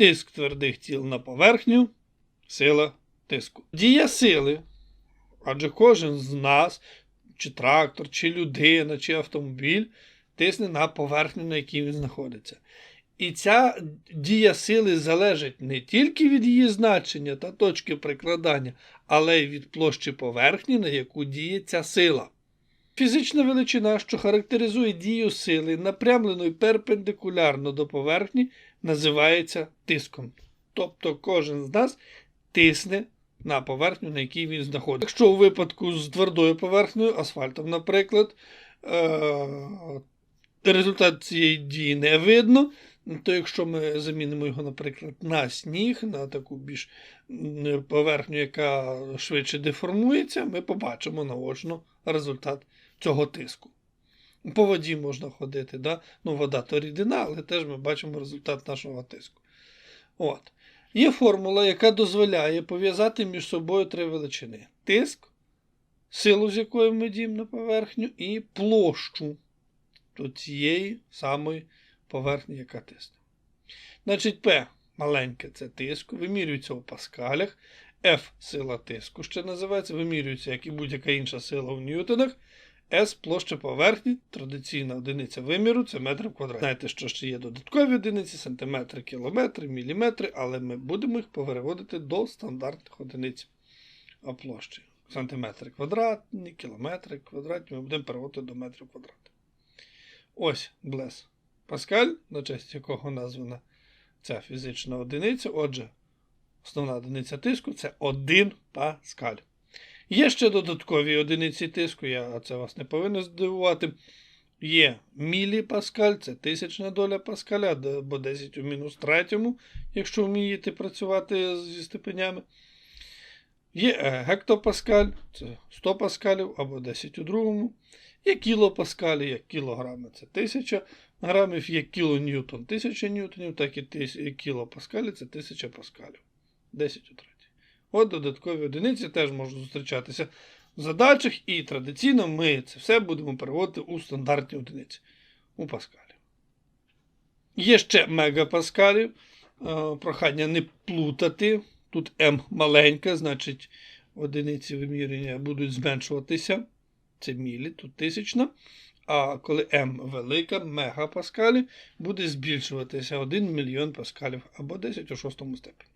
Тиск твердих тіл на поверхню, сила тиску. Дія сили. Адже кожен з нас, чи трактор, чи людина, чи автомобіль, тисне на поверхню, на якій він знаходиться. І ця дія сили залежить не тільки від її значення та точки прикладання, але й від площі поверхні, на яку діє ця сила. Фізична величина, що характеризує дію сили, напрямлено і перпендикулярно до поверхні, називається тиском. Тобто кожен з нас тисне на поверхню, на якій він знаходиться. Якщо у випадку з твердою поверхнею, асфальтом, наприклад, е- результат цієї дії не видно, то якщо ми замінимо його, наприклад, на сніг, на таку більш поверхню, яка швидше деформується, ми побачимо наочно результат цього тиску. По воді можна ходити, да? ну вода то рідина, але теж ми бачимо результат нашого тиску. От. Є формула, яка дозволяє пов'язати між собою три величини: тиск, силу, з якою ми діємо на поверхню, і площу цієї самої поверхні, яка тисне. Значить, P маленьке це тиск, вимірюється у паскалях, F сила тиску, ще називається, вимірюється, як і будь-яка інша сила в ньютонах. S площа поверхні, традиційна одиниця виміру це метр в квадраті. Знаєте, що ще є додаткові одиниці, сантиметри, кілометри, міліметри, але ми будемо їх переводити до стандартних одиниць площі. Сантиметри квадратні, кілометри квадратні, ми будемо переводити до метрів квадратних. Ось блес Паскаль, на честь якого названа ця фізична одиниця. Отже, основна одиниця тиску це 1 паскаль. Є ще додаткові одиниці тиску, я це вас не повинен здивувати. Є міліпаскаль, це тисячна доля паскаля, або 10 у мінус третьому, якщо вмієте працювати зі степенями. Є гектопаскаль, це 100 паскалів або 10 у другому. Є кілопаскалі, як кілограми, це 1000 грамів, є кілоньютон 1000 ньютонів, так і кілопаскалі це 1000 паскалів. 10 у третій. От додаткові одиниці теж можуть зустрічатися в задачах, і традиційно ми це все будемо переводити у стандартні одиниці у паскалі. Є ще мегапаскалів. Е, Прохання не плутати. Тут М маленька, значить одиниці виміряння будуть зменшуватися. Це мілі, тут тисячна. А коли М велика, мегапаскалі, буде збільшуватися 1 мільйон паскалів або 10 у шостому степені.